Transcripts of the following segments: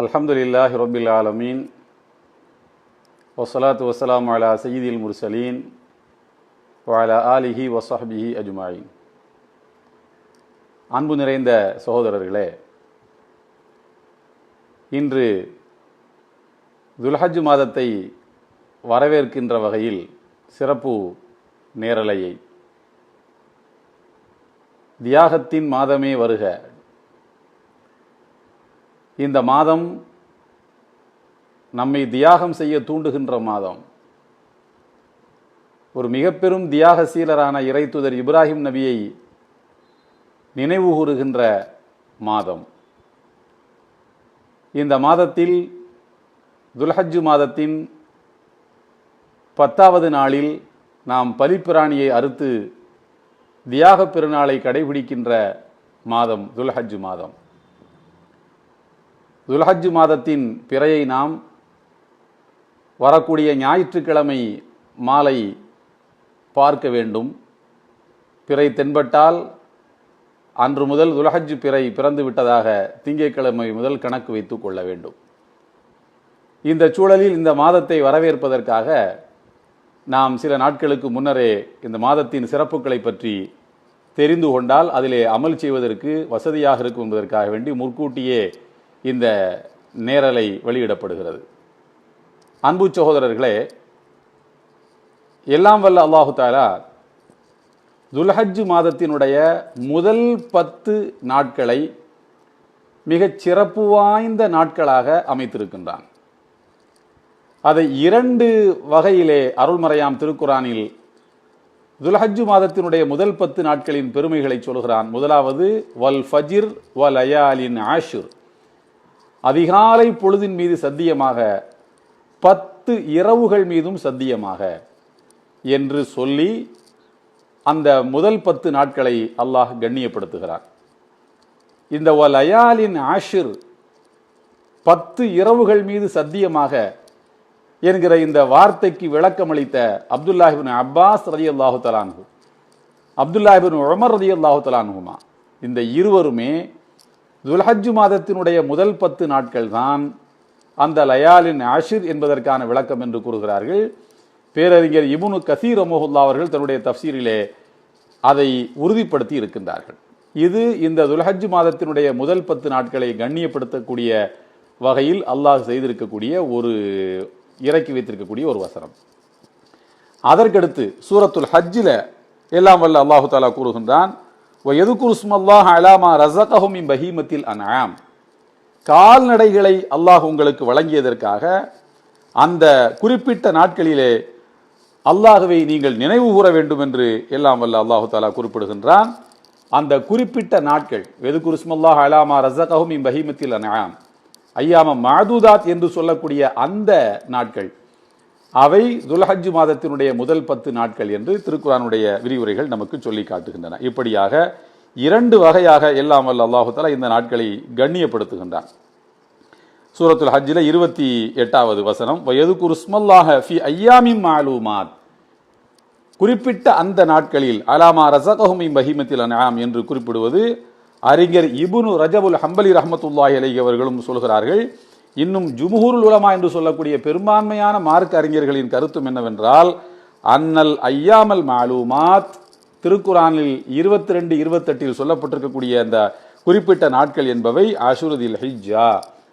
அல்ஹம்துலில்லாஹி ரொபில் ஆலமீன். வசலாத்து வசலாம் அலா சயீதில் முர்சலீன். வாலா ஆலிஹி வசஹபிஹி அஜுமாயின். அன்பு நிறைந்த சகோதரர்களே இன்று துல்ஹஜ் மாதத்தை வரவேற்கின்ற வகையில் சிறப்பு நேரலையை தியாகத்தின் மாதமே வருக. இந்த மாதம் நம்மை தியாகம் செய்ய தூண்டுகின்ற மாதம். ஒரு மிக பெரும் தியாகசீலரான இறைத்துதர் இப்ராஹிம் நபியை நினைவு கூறுகின்ற மாதம். இந்த மாதத்தில் துல்ஹஜ்ஜு மாதத்தின் பத்தாவது நாளில் நாம் பலிப்பிராணியை அறுத்து தியாக பெருநாளை கடைபிடிக்கின்ற மாதம் துல்ஹஜ்ஜு மாதம். துல்ஹஜ் மாதத்தின் பிறையை நாம் வரக்கூடிய ஞாயிற்றுக்கிழமை மாலை பார்க்க வேண்டும். பிறை தென்பட்டால் அன்று முதல் துலஹஜ் பிறை பிறந்து விட்டதாக திங்கட்கிழமை முதல் கணக்கு வைத்து கொள்ள வேண்டும். இந்த சூழலில் இந்த மாதத்தை வரவேற்பதற்காக நாம் சில நாட்களுக்கு முன்னரே இந்த மாதத்தின் சிறப்புகளை பற்றி தெரிந்து கொண்டால் அதிலே அமல் செய்வதற்கு வசதியாக இருக்கும் என்பதற்காக வேண்டி முற்கூட்டியே இந்த நேரலை வெளியிடப்படுகிறது. அன்பு சகோதரர்களே எல்லாம் வல்ல அல்லாஹு தாலா துல்ஹஜ் மாதத்தினுடைய முதல் பத்து நாட்களை மிகச் சிறப்பு வாய்ந்த நாட்களாக அமைத்திருக்கின்றான். அதை இரண்டு வகையிலே அருள்மறையாம் திருக்குறானில் துல்ஹஜ் மாதத்தினுடைய முதல் பத்து நாட்களின் பெருமைகளை சொல்கிறான். முதலாவது வல் ஃபஜிர் வல் அயாலின் ஆஷுர். அதிகாலை பொழுதின் மீது சத்தியமாக பத்து இரவுகள் மீதும் சத்தியமாக என்று சொல்லி அந்த முதல் பத்து நாட்களை அல்லாஹ் கண்ணியப்படுத்துகிறார் இந்த லயாலின் ஆஷிர் பத்து இரவுகள் மீது சத்தியமாக என்கிற இந்த வார்த்தைக்கு விளக்கமளித்த அப்துல்லாஹிபின் அப்பாஸ் ரதி அல்லாஹு தலான்ஹு அப்துல்லாஹிபின் உமர் ரதி அல்லாஹு தலான்ஹுமா இந்த இருவருமே துல்ஹஜ் மாதத்தினுடைய முதல் பத்து நாட்கள் தான் அந்த லயாலின் ஆஷிர் என்பதற்கான விளக்கம் என்று கூறுகிறார்கள். பேரறிஞர் இபுனு கசீர் அமோஹுல்லா அவர்கள் தன்னுடைய தப்சீரிலே அதை உறுதிப்படுத்தி இருக்கின்றார்கள். இது இந்த துல்ஹஜ் மாதத்தினுடைய முதல் பத்து நாட்களை கண்ணியப்படுத்தக்கூடிய வகையில் அல்லாஹ் செய்திருக்கக்கூடிய ஒரு இறக்கி வைத்திருக்கக்கூடிய ஒரு வசனம். அதற்கடுத்து சூரத்துல் ஹஜ்ஜில் எல்லாம் வல்ல அல்லாஹு தாலா கூறுகின்றான் எதுக்குருஸ்மல்லாஹ் அலாமா ரசகஹும் இம் பஹீமத்தில் அன்ஆம் கால்நடைகளை அல்லாஹ் உங்களுக்கு வழங்கியதற்காக அந்த குறிப்பிட்ட நாட்களிலே அல்லாஹுவை நீங்கள் நினைவு கூற வேண்டும் என்று எல்லாம் வல்ல அல்லாஹு தாலா குறிப்பிடுகின்றான். அந்த குறிப்பிட்ட நாட்கள் வெதுகுருஸ்மல்லாஹ் அலாமா ரசகஹும் இம் பஹீமத்தில் அன்ஆம். ஐயாம மாதுதாத் என்று சொல்லக்கூடிய அந்த நாட்கள் அவை துல்ஹஜ் மாதத்தினுடைய முதல் பத்து நாட்கள் என்று திருக்குறானுடைய விரிவுரைகள் நமக்கு சொல்லி காட்டுகின்றன. இப்படியாக இரண்டு வகையாக எல்லாம் வல்ல அல்லாஹால இந்த நாட்களை கண்ணியப்படுத்துகின்றான். சூரத்துல் ஹஜ்ஜில் இருபத்தி எட்டாவது வசனம் வயது குருஸ்மல்லாஹ ஃபி ஐயாமி மாலூமாத். குறிப்பிட்ட அந்த நாட்களில் அலாமா ரசகஹுமி பஹிமத்தில் அனாம் என்று குறிப்பிடுவது அறிஞர் இபுனு ரஜபுல் ஹம்பலி ரஹமத்துல்லாஹி அலைஹி அவர்களும் சொல்கிறார்கள் இன்னும் ஜுமுகூருல் உலமா என்று சொல்லக்கூடிய பெரும்பான்மையான மார்க் அறிஞர்களின் கருத்தும் என்னவென்றால் அன்னல் ஐயாமல் மாலூமாத் திருக்குறானில் இருபத்தி ரெண்டு இருபத்தெட்டில் சொல்லப்பட்டிருக்கக்கூடிய அந்த குறிப்பிட்ட நாட்கள் என்பவை அஷுருதில் ஹிஜ்ஜா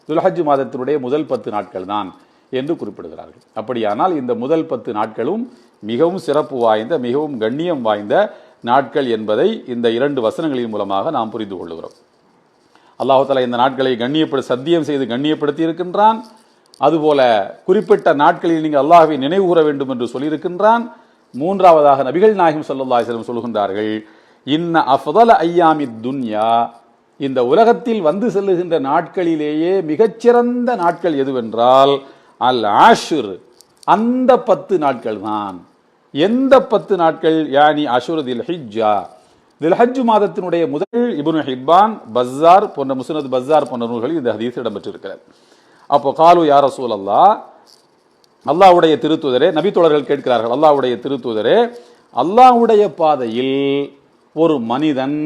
துல்ஹஜ் மாதத்தினுடைய முதல் பத்து நாட்கள் தான் என்று குறிப்பிடுகிறார்கள். அப்படியானால் இந்த முதல் பத்து நாட்களும் மிகவும் சிறப்பு வாய்ந்த மிகவும் கண்ணியம் வாய்ந்த நாட்கள் என்பதை இந்த இரண்டு வசனங்களின் மூலமாக நாம் புரிந்து கொள்ளுகிறோம். அல்லாஹு இந்த நாட்களை கண்ணியப்படு சத்தியம் செய்து கண்ணியப்படுத்தி இருக்கின்றான் அதுபோல குறிப்பிட்ட நாட்களில் நீங்கள் அல்லாஹை நினைவு கூற வேண்டும் என்று சொல்லியிருக்கின்றான். மூன்றாவதாக நபிகள் நாயகம் சல்லா அலிஸ்லம் சொல்கின்றார்கள் இன்ன அஃதல ஐயாமி துன்யா. இந்த உலகத்தில் வந்து செல்லுகின்ற நாட்களிலேயே மிகச்சிறந்த நாட்கள் எதுவென்றால் அல் ஆஷுர். அந்த பத்து நாட்கள் தான் எந்த பத்து நாட்கள்? யானி அஷுரதில் ஹிஜ்ஜா. தில்ஹஜ் மாதத்தினுடைய முதல் இபுனு ஹிப்பான் பஸ்ஸார் போன்ற முசனத் பஸ்ஸார் போன்ற நூல்களில் இந்த ஹதீஸ் இடம்பெற்றிருக்கிறது. அப்போ காலு யார ரசூல் அல்லா திருத்துதரே நபித்தோழர்கள் கேட்கிறார்கள் அல்லாவுடைய திருத்துதரே அல்லாஹ்வுடைய பாதையில் ஒரு மனிதன்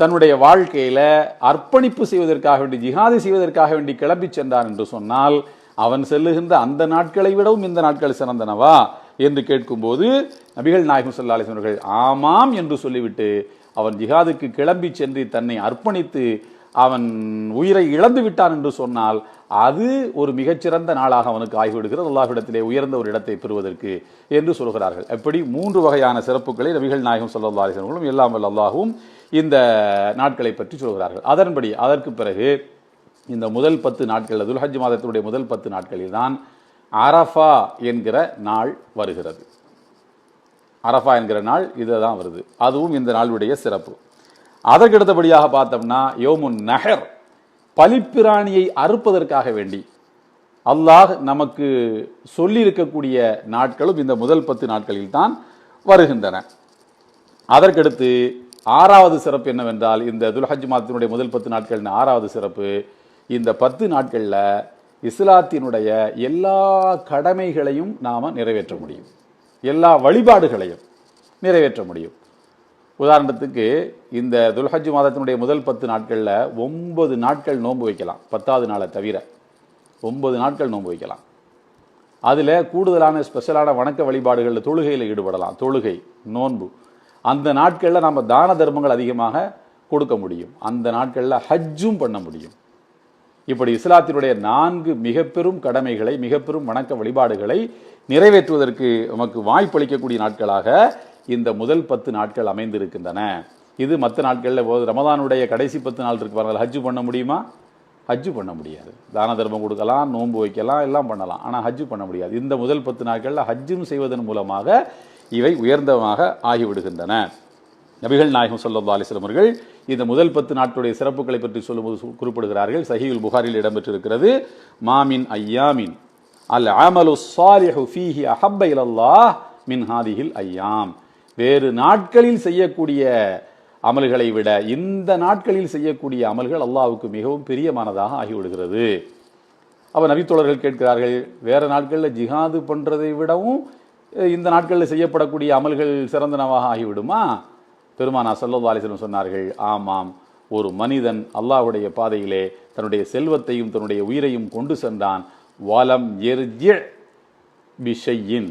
தன்னுடைய வாழ்க்கையில் அர்ப்பணிப்பு செய்வதற்காக வேண்டி ஜிஹாதி செய்வதற்காக வேண்டி கிளம்பி சென்றான் என்று சொன்னால் அவன் செல்லுகின்ற அந்த நாட்களை விடவும் இந்த நாட்கள் சிறந்தனவா? என்று கேட்கும்போது நபிகள் நாயகம் ஸல்லல்லாஹு அலைஹி அவர்கள் ஆமாம் என்று சொல்லிவிட்டு அவன் ஜிஹாதுக்கு கிளம்பி சென்று தன்னை அர்ப்பணித்து அவன் உயிரை இழந்து விட்டான் என்று சொன்னால் அது ஒரு மிகச்சிறந்த நாளாக அவனுக்கு ஆகிவிடுகிறது. அல்லாஹ்விடத்திலே உயர்ந்த ஒரு இடத்தை பெறுவதற்கு என்று சொல்கிறார்கள். எப்படி மூன்று வகையான சிறப்புகளை ரவிகள் நாயகம் ஸல்லல்லாஹு அலைஹி எல்லாம் அல்லாஹும் இந்த நாட்களை பற்றி சொல்கிறார்கள். அதன்படி அதற்கு பிறகு இந்த முதல் பத்து நாட்கள் துல்ஹஜ் மாதத்தினுடைய முதல் பத்து நாட்களில் தான் அரஃபா என்கிற நாள் வருகிறது. அரஃபா என்கிற நாள் இதுதான் வருது. அதுவும் இந்த நாளுடைய சிறப்பு. அதற்கடுத்தபடியாக பார்த்தோம்னா யோமுன் நகர் பலிப்பிராணியை அறுப்பதற்காக வேண்டி. அல்லாஹ் நமக்கு சொல்லியிருக்கக்கூடிய நாட்களும் இந்த முதல் பத்து நாட்களில் தான் வருகின்றன. அதற்கடுத்து ஆறாவது சிறப்பு என்னவென்றால் இந்த துல்ஹஜ் மாதத்தினுடைய முதல் பத்து நாட்கள் ஆறாவது சிறப்பு இந்த பத்து நாட்களில் இஸ்லாத்தினுடைய எல்லா கடமைகளையும் நாம் நிறைவேற்ற முடியும். எல்லா வழிபாடுகளையும் நிறைவேற்ற முடியும். உதாரணத்துக்கு இந்த துல்ஹஜ் மாதத்தினுடைய முதல் பத்து நாட்களில் ஒன்பது நாட்கள் நோன்பு வைக்கலாம். பத்தாவது நாளை தவிர ஒன்பது நாட்கள் நோன்பு வைக்கலாம். அதில் கூடுதலான ஸ்பெஷலான வணக்க வழிபாடுகளில் தொழுகையில் ஈடுபடலாம். தொழுகை நோன்பு. அந்த நாட்களில் நம்ம தான தர்மங்கள் அதிகமாக கொடுக்க முடியும். அந்த நாட்களில் ஹஜ்ஜும் பண்ண முடியும். இப்படி இஸ்லாத்தினுடைய நான்கு மிக பெரும் கடமைகளை மிக பெரும் வணக்க வழிபாடுகளை நிறைவேற்றுவதற்கு நமக்கு வாய்ப்பளிக்கக்கூடிய நாட்களாக இந்த முதல் பத்து நாட்கள் அமைந்திருக்கின்றன. இது மற்ற நாட்களில் போது ரமதானுடைய கடைசி பத்து நாள் இருக்கு பாருங்கள். ஹஜ்ஜு பண்ண முடியுமா? ஹஜ்ஜு பண்ண முடியாது. தான தர்மம் கொடுக்கலாம் நோன்பு வைக்கலாம் எல்லாம் பண்ணலாம். ஆனால் ஹஜ்ஜு பண்ண முடியாது. இந்த முதல் பத்து நாட்களில் ஹஜ்ஜும் செய்வதன் மூலமாக இவை உயர்ந்தமாக ஆகிவிடுகின்றன. நபிகள் நாயகம் சொல்லா அலிஸ்லம் அவர்கள் இந்த முதல் பத்து நாட்களுடைய சிறப்புகளை பற்றி சொல்லும்போது குறிப்பிடுகிறார்கள். சஹீல் புகாரில் இடம்பெற்றிருக்கிறது மாமின் ஐயாமின் அல் அமலு ஸாலிஹு ஃபீஹி அஹப்ப இலல்லாஹ் மின் ஹாதிஹில் ஐயாம். வேறு நாட்களில் செய்யக்கூடிய அமல்களை விட இந்த நாட்களில் செய்யக்கூடிய அமல்கள் அல்லாவுக்கு மிகவும் பிரியமானதாக ஆகிவிடுகிறது. அப்போ நபித்தோழர்கள் கேட்கிறார்கள் வேறு நாட்களில் ஜிஹாது பண்ணுறதை விடவும் இந்த நாட்களில் செய்யப்படக்கூடிய அமல்கள் சிறந்தனவாக ஆகிவிடுமா? பெருமானா சல்லா அலிஸ்லம் சொன்னார்கள் ஆமாம் ஒரு மனிதன் அல்லாஹ்வுடைய பாதையிலே தன்னுடைய செல்வத்தையும் தன்னுடைய உயிரையும் கொண்டு சென்றான். வலம் எர்ஜி பிஷையின்.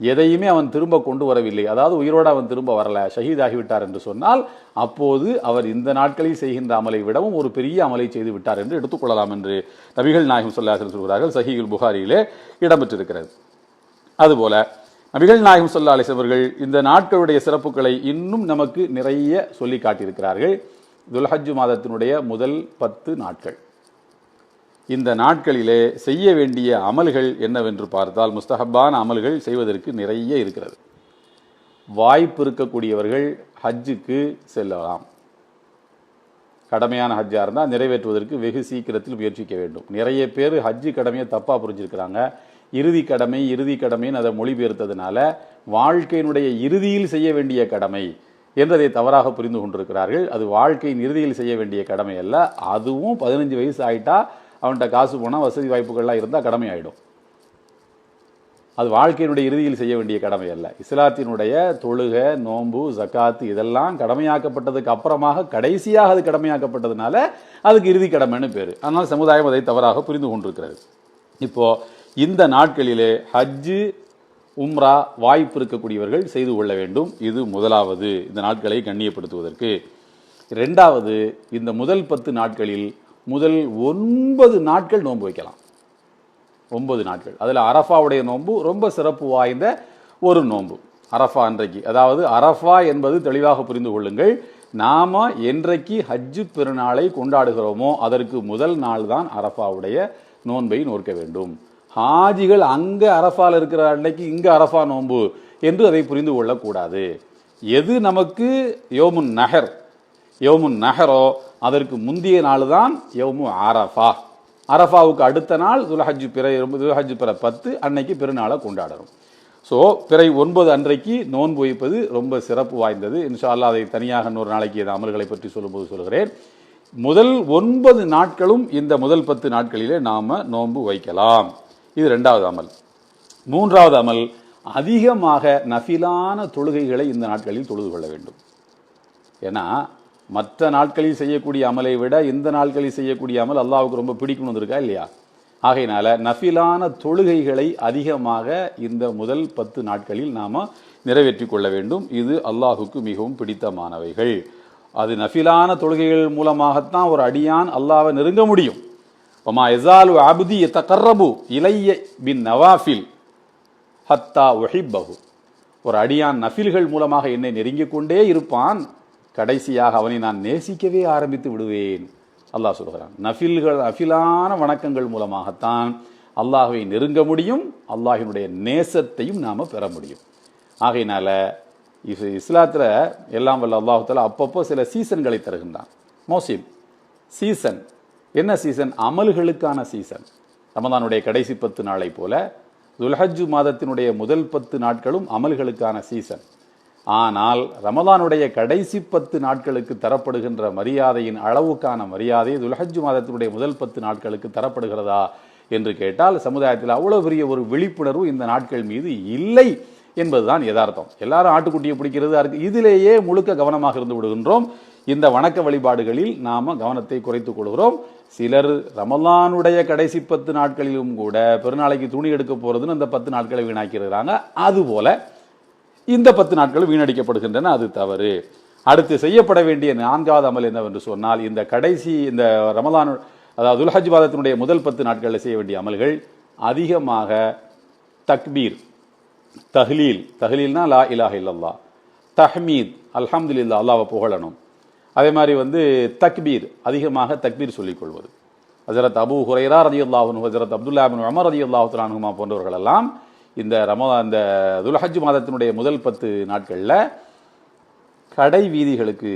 எதையுமே அவன் திரும்ப கொண்டு வரவில்லை. அதாவது உயிரோடு அவன் திரும்ப வரல. ஷஹீதாகிவிட்டார் என்று சொன்னால் அப்போது அவர் இந்த நாட்களில் செய்கின்ற அமலை விடவும் ஒரு பெரிய அமலை செய்து விட்டார் என்று எடுத்துக்கொள்ளலாம் என்று நபிகள் நாயகம் சொல்லாசன் சொல்கிறார்கள். சஹீல் புகாரியிலே இடம்பெற்றிருக்கிறது. அதுபோல நபிகள் நாயகம் சொல்லா அலிசவர்கள் இந்த நாட்களுடைய சிறப்புகளை இன்னும் நமக்கு நிறைய சொல்லி காட்டியிருக்கிறார்கள். துல்ஹஜ் மாதத்தினுடைய முதல் பத்து நாட்கள். இந்த நாட்களிலே செய்ய வேண்டிய அமல்கள் என்னவென்று பார்த்தால் முஸ்தஹப்பான அமல்கள் செய்வதற்கு நிறைய இருக்கிறது. வாய்ப்பு இருக்கக்கூடியவர்கள் ஹஜ்ஜுக்கு செல்லலாம். கடமையான ஹஜ்ஜாக இருந்தால் நிறைவேற்றுவதற்கு வெகு சீக்கிரத்தில் முயற்சிக்க வேண்டும். நிறைய பேர் ஹஜ்ஜு கடமையை தப்பாக புரிஞ்சிருக்கிறாங்க. இறுதி கடமை இறுதி கடமைன்னு அதை மொழிபெயர்த்ததுனால வாழ்க்கையினுடைய இறுதியில் செய்ய வேண்டிய கடமை என்றதை தவறாக புரிந்து கொண்டிருக்கிறார்கள். அது வாழ்க்கையின் இறுதியில் செய்ய வேண்டிய கடமை அல்ல. அதுவும் பதினஞ்சு வயசு ஆயிட்டா அவன்கிட்ட காசு போனால் வசதி வாய்ப்புகள்லாம் இருந்தால் கடமை ஆயிடும். அது வாழ்க்கையினுடைய இறுதியில் செய்ய வேண்டிய கடமை அல்ல. இஸ்லாத்தினுடைய தொழுக நோன்பு ஜக்காத்து இதெல்லாம் கடமையாக்கப்பட்டதுக்கு அப்புறமாக கடைசியாக அது கடமையாக்கப்பட்டதுனால அதுக்கு இறுதி கடமைன்னு பேர். ஆனால் சமுதாயம் அதை தவறாக புரிந்து கொண்டிருக்கிறது. இப்போ இந்த நாட்களிலே ஹஜ்ஜு உம்ரா வாய்ப்பு இருக்கக்கூடியவர்கள் செய்து கொள்ள வேண்டும். இது முதலாவது இந்த நாட்களை கண்ணியப்படுத்துவதற்கு. ரெண்டாவது இந்த முதல் பத்து நாட்களில் முதல் ஒன்பது நாட்கள் நோன்பு வைக்கலாம். ஒன்பது நாட்கள். அதில் அரஃபாவுடைய நோன்பு ரொம்ப சிறப்பு வாய்ந்த ஒரு நோன்பு. அரஃபா அன்றைக்கு. அதாவது அரஃபா என்பது தெளிவாக புரிந்து கொள்ளுங்கள். நாம என்றைக்கு ஹஜ்ஜு பெருநாளை கொண்டாடுகிறோமோ அதற்கு முதல் நாள் தான் அரஃபாவுடைய நோன்பை நோக்க வேண்டும். ஹாஜிகள் அங்கே அரஃபால் இருக்கிற அன்னைக்கு இங்கே அரஃபா நோன்பு என்று அதை புரிந்து கொள்ளக்கூடாது. எது நமக்கு யோமுன் நகர் யோமுன் நகரோ அதற்கு முந்தைய நாள் தான் யோமு அரஃபா. அரஃபாவுக்கு அடுத்த நாள் துல்ஹஜ் பிறை துல்ஹஜ் பிற பத்து அன்னைக்கு பெருநாளை கொண்டாடணும். ஸோ பிறை ஒன்பது அன்றைக்கு நோன்பு வைப்பது ரொம்ப சிறப்பு வாய்ந்தது. இன்ஷா அதை தனியாக இன்னொரு நாளைக்கு இந்த அமல்களை பற்றி சொல்லும்போது சொல்கிறேன். முதல் ஒன்பது நாட்களும் இந்த முதல் பத்து நாட்களிலே நாம் நோன்பு வைக்கலாம். இது ரெண்டாவது அமல். மூன்றாவது அமல் அதிகமாக நஃபிலான தொழுகைகளை இந்த நாட்களில் தொழுது கொள்ள வேண்டும். ஏன்னா மற்ற நாட்களில் செய்யக்கூடிய அமலை விட இந்த நாட்களில் செய்யக்கூடிய அமல் அல்லாவுக்கு ரொம்ப பிடிக்கணும் இருக்கா இல்லையா? ஆகையினால நஃபிலான தொழுகைகளை அதிகமாக இந்த முதல் பத்து நாட்களில் நாம் நிறைவேற்றிக் கொள்ள வேண்டும். இது அல்லாஹுக்கு மிகவும் பிடித்தமானவைகள். அது நஃபிலான தொழுகைகள் மூலமாகத்தான் ஒரு அடியான் அல்லாவை நெருங்க முடியும். ஒமா எசாலு அபுதி தகர்ரபு இலைய பின் நவாஃபில் ஹத்தா ஒஹிப்பகு ஒரு அடியான் நஃபில்கள் மூலமாக என்னை நெருங்கிக் கொண்டே இருப்பான். கடைசியாக அவனை நான் நேசிக்கவே ஆரம்பித்து விடுவேன். அல்லாஹ் சொல்கிறான் நஃபில்கள் நஃபிலான வணக்கங்கள் மூலமாகத்தான் அல்லாஹுவை நெருங்க முடியும் அல்லாஹினுடைய நேசத்தையும் நாம் பெற முடியும். ஆகையினால இஸ் இஸ்லாத்தில் எல்லாம் வல்ல அல்லாஹத்தில் அப்பப்போ சில சீசன்களை தருகின்றான். மோசிம் சீசன் என்ன சீசன் அமல்களுக்கான சீசன் ரமதானுடைய கடைசி பத்து நாளை போல துல்ஹஜ்ஜு மாதத்தினுடைய முதல் பத்து நாட்களும் அமல்களுக்கான சீசன் ஆனால் ரமதானுடைய கடைசி பத்து நாட்களுக்கு தரப்படுகின்ற மரியாதையின் அளவுக்கான மரியாதை துல்ஹஜ்ஜு மாதத்தினுடைய முதல் பத்து நாட்களுக்கு தரப்படுகிறதா என்று கேட்டால் சமுதாயத்தில் அவ்வளோ பெரிய ஒரு விழிப்புணர்வு இந்த நாட்கள் மீது இல்லை என்பதுதான் யதார்த்தம். எல்லாரும் ஆட்டுக்குட்டியை பிடிக்கிறது இதிலேயே முழுக்க கவனமாக இருந்து விடுகின்றோம். இந்த வணக்க வழிபாடுகளில் நாம் கவனத்தை குறைத்துக் கொள்கிறோம். சிலர் ரமலானுடைய கடைசி பத்து நாட்களிலும் கூட பெருநாளைக்கு துணி எடுக்க போகிறதுன்னு அந்த பத்து நாட்களை வீணாக்கிறாங்க. அதுபோல இந்த பத்து நாட்கள் வீணடிக்கப்படுகின்றன. அது தவறு. அடுத்து செய்யப்பட வேண்டிய நான்காவது அமல் என்னவென்று சொன்னால் இந்த கடைசி இந்த ரமலான் அதாவது துல்ஹஜ் மாதத்தினுடைய முதல் பத்து நாட்களில் செய்ய வேண்டிய அமல்கள் அதிகமாக தக்பீர் தஹ்லீல். தஹ்லீல்னா லா இலாஹ இல்லல்லா தஹ்மீத். அல்ஹம்துல்லா அல்லாவை புகழணும். அதே மாதிரி வந்து தக்பீர் அதிகமாக தக்பீர் சொல்லிக் கொள்வது அபு ஹுரைரா ரதி அல்லாஹுன் ஹசரத் அப்துல்லா பின் உமர் ரதி அல்லாஹுலானுமா அனுகுமா போன்றவர்கள் எல்லாம் இந்த ரம இந்த துல்ஹஜ் மாதத்தினுடைய முதல் பத்து நாட்களில் கடை வீதிகளுக்கு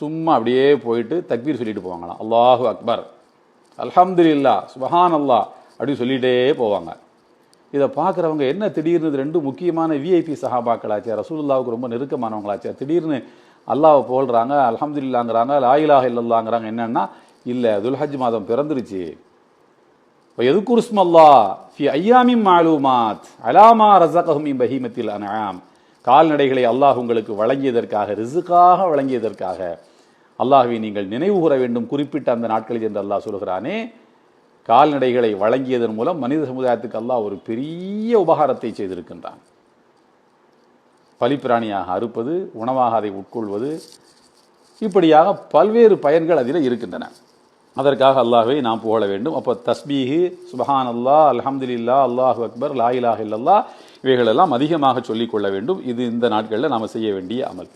சும்மா அப்படியே போயிட்டு தக்பீர் சொல்லிட்டு போவாங்களாம். அல்லாஹு அக்பர். அல்ஹம்துலில்லா சுபஹான் அல்லாஹ் அப்படின்னு சொல்லிகிட்டே போவாங்க. இதை பார்க்குறவங்க என்ன திடீர்னு ரெண்டு முக்கியமான விஐபி சஹாபாக்களாச்சே ரசூலுல்லாவுக்கு ரொம்ப நெருக்கமானவங்களாச்சே திடீர்னு அல்லாவை புகழ்கிறாங்க அலமதுல்லாங்கிறாங்க லாயிலாக இல்லல்லாங்கிறாங்க. என்னென்னா இல்லை துல்ஹஜ் மாதம் பிறந்துருச்சு. இப்போ எதுக்கு உஸ்மல்லா ஃபி ஐயாமின் மாலூமாத் அலாமா ரசகஹும் இம் பஹீமத்தில் அனாம் கால்நடைகளை அல்லாஹ் உங்களுக்கு வழங்கியதற்காக ரிசுக்காக வழங்கியதற்காக அல்லாஹுவை நீங்கள் நினைவு கூற வேண்டும். குறிப்பிட்ட அந்த நாட்களில் என்று அல்லாஹ் சொல்கிறானே கால்நடைகளை வழங்கியதன் மூலம் மனித சமுதாயத்துக்கு அல்லாஹ் ஒரு பெரிய உபகாரத்தை செய்திருக்கின்றான். பலிப்பிராணியாக அறுப்பது உணவாக அதை உட்கொள்வது இப்படியாக பல்வேறு பயன்கள் அதில் இருக்கின்றன. அதற்காக அல்லாஹை நாம் புகழ வேண்டும். அப்போ தஸ்பீஹு சுபஹான் அல்லாஹ் அல்ஹம்துலில்லா அல்லாஹு அக்பர் லா இல்லல்லா இவைகளெல்லாம் அதிகமாக சொல்லிக்கொள்ள வேண்டும். இது இந்த நாட்களில் நாம் செய்ய வேண்டிய அமல்.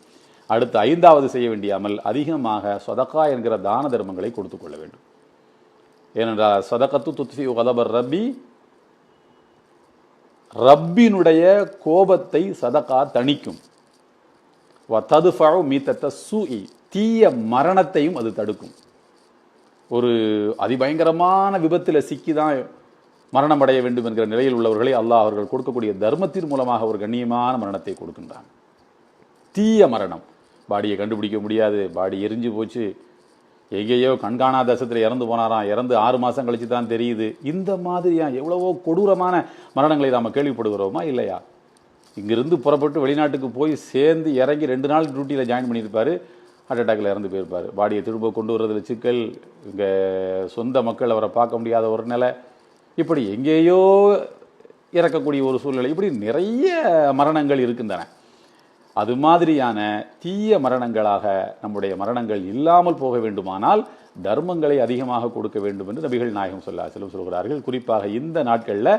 அடுத்து ஐந்தாவது செய்ய வேண்டிய அமல் அதிகமாக சொதக்கா என்கிற தான தர்மங்களை கொடுத்து கொள்ள வேண்டும். ஏனென்றால் சதகத்து துத்ஃபி உதபர் ரப்பி ரப்பினுடைய கோபத்தை சதகா தணிக்கும். ததுஃபு மீத்தத்த சூஇ தீய மரணத்தையும் அது தடுக்கும். ஒரு அதிபயங்கரமான விபத்தில் சிக்கி தான் மரணம் அடைய வேண்டும் என்கிற நிலையில் உள்ளவர்களை அல்லாஹ் அவர்கள் கொடுக்கக்கூடிய தர்மத்தின் மூலமாக ஒரு கண்ணியமான மரணத்தை கொடுக்கின்றான். தீய மரணம். பாடியை கண்டுபிடிக்க முடியாது பாடி எரிஞ்சு போச்சு எங்கேயோ கண்காணா தசத்தில் இறந்து போனாராம். இறந்து ஆறு மாதம் கழித்து தான் தெரியுது. இந்த மாதிரியா எவ்வளவோ கொடூரமான மரணங்களை நாம் கேள்விப்படுகிறோமா இல்லையா? இங்கிருந்து புறப்பட்டு வெளிநாட்டுக்கு போய் சேர்ந்து இறங்கி ரெண்டு நாள் டியூட்டியில் ஜாயின் பண்ணியிருப்பார். ஹார்ட் அட்டாக்ல இறந்து போயிருப்பார். பாடியை திரும்ப கொண்டு வர்றதுல சிக்கல். இங்கே சொந்த மக்கள் அவரை பார்க்க முடியாத ஒரு நிலை. இப்படி எங்கேயோ இறக்கக்கூடிய ஒரு சூழ்நிலை. இப்படி நிறைய மரணங்கள் இருக்கின்றன. அது மாதிரியான தீய மரணங்களாக நம்முடைய மரணங்கள் இல்லாமல் போக வேண்டுமானால் தர்மங்களை அதிகமாக கொடுக்க வேண்டும் என்று நபிகள் நாயகம் சொல்ல செல்லும் சொல்கிறார்கள். குறிப்பாக இந்த நாட்களில்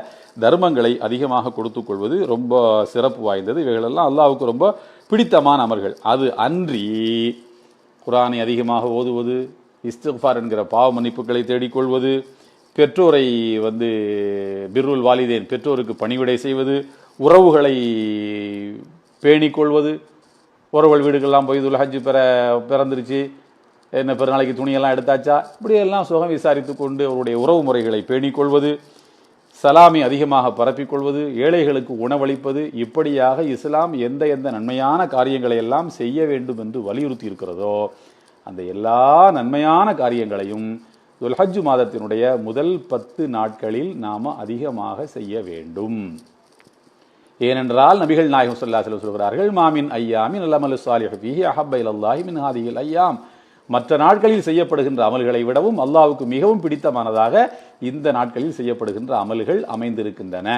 தர்மங்களை அதிகமாக கொடுத்து கொள்வது ரொம்ப சிறப்பு வாய்ந்தது. இவைகளெல்லாம் அல்லாவுக்கு ரொம்ப பிடித்தமான அமர்கள். அது அன்றி குரானை அதிகமாக ஓதுவது இஸ்திஃபார் என்கிற பாவ மன்னிப்புகளை தேடிக்கொள்வது பெற்றோரை வந்து பிர்ருல் வாலிதேன் பெற்றோருக்கு பணிவிடை செய்வது உறவுகளை பேணிக்கொள்வது. உறவுகள் வீடுகள்லாம் போய் துல்ஹஜ் பெற பிறந்துருச்சு. என்ன பெருநாளைக்கு துணியெல்லாம் எடுத்தாச்சா? இப்படியெல்லாம் சுகம் விசாரித்து கொண்டு அவருடைய உறவு முறைகளை பேணிக்கொள்வது சலாமி அதிகமாக பரப்பிக்கொள்வது ஏழைகளுக்கு உணவளிப்பது இப்படியாக இஸ்லாம் எந்த எந்த நன்மையான காரியங்களை எல்லாம் செய்ய வேண்டும் என்று வலியுறுத்தி இருக்கிறதோ அந்த எல்லா நன்மையான காரியங்களையும் துல்ஹஜ் மாதத்தினுடைய முதல் பத்து நாட்களில் நாம் அதிகமாக செய்ய வேண்டும். ஏனென்றால் நபிகள் நாயகம் சொல்லா செல்வம் சொல்கிறார்கள் மாமின் ஐயாமின் அல்லமலு சாலிஹி அஹப் அல்லாஹி மின் ஹாதிகள் ஐயாம். மற்ற நாட்களில் செய்யப்படுகின்ற அமல்களை விடவும் அல்லாவுக்கு மிகவும் பிடித்தமானதாக இந்த நாட்களில் செய்யப்படுகின்ற அமல்கள் அமைந்திருக்கின்றன.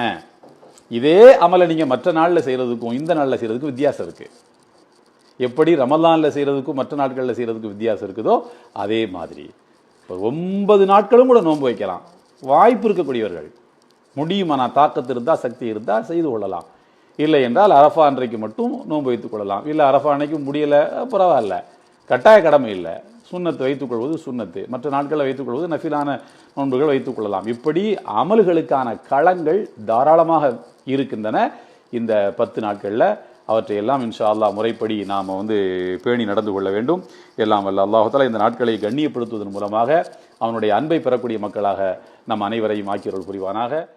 இதே அமலை நீங்கள் மற்ற நாளில் செய்கிறதுக்கும் இந்த நாளில் செய்கிறதுக்கும் வித்தியாசம் இருக்குது எப்படி ரமலானில் செய்கிறதுக்கும் மற்ற நாட்களில் செய்கிறதுக்கும் வித்தியாசம் இருக்குதோ அதே மாதிரி. இப்போ ஒன்பது நாட்களும் கூட நோன்பு வைக்கலாம். வாய்ப்பு இருக்கக்கூடியவர்கள். முடியுமான தாக்கத்து இருந்தால் சக்தி இருந்தால் செய்து கொள்ளலாம். இல்லை என்றால் அரஃபா அன்றைக்கு மட்டும் நோன்பு வைத்துக் கொள்ளலாம். இல்லை அரஃபா அன்னைக்கு முடியலை பரவாயில்ல. கட்டாய கடமை இல்லை. சுண்ணத்தை வைத்துக் கொள்வது சுண்ணத்து. மற்ற நாட்களை வைத்துக் கொள்வது நஃபிலான நோன்புகள் வைத்துக் கொள்ளலாம். இப்படி அமல்களுக்கான களங்கள் தாராளமாக இருக்கின்றன. இந்த பத்து நாட்களில் அவற்றையெல்லாம் இன்ஷா அல்லாஹ் முறைப்படி நாம் வந்து பேணி நடந்து கொள்ள வேண்டும். எல்லாம் வல்ல அல்லாஹால இந்த நாட்களை கண்ணியப்படுத்துவதன் மூலமாக அவனுடைய அன்பை பெறக்கூடிய மக்களாக நம் அனைவரையும் ஆக்கியவர்கள் புரிவானாக.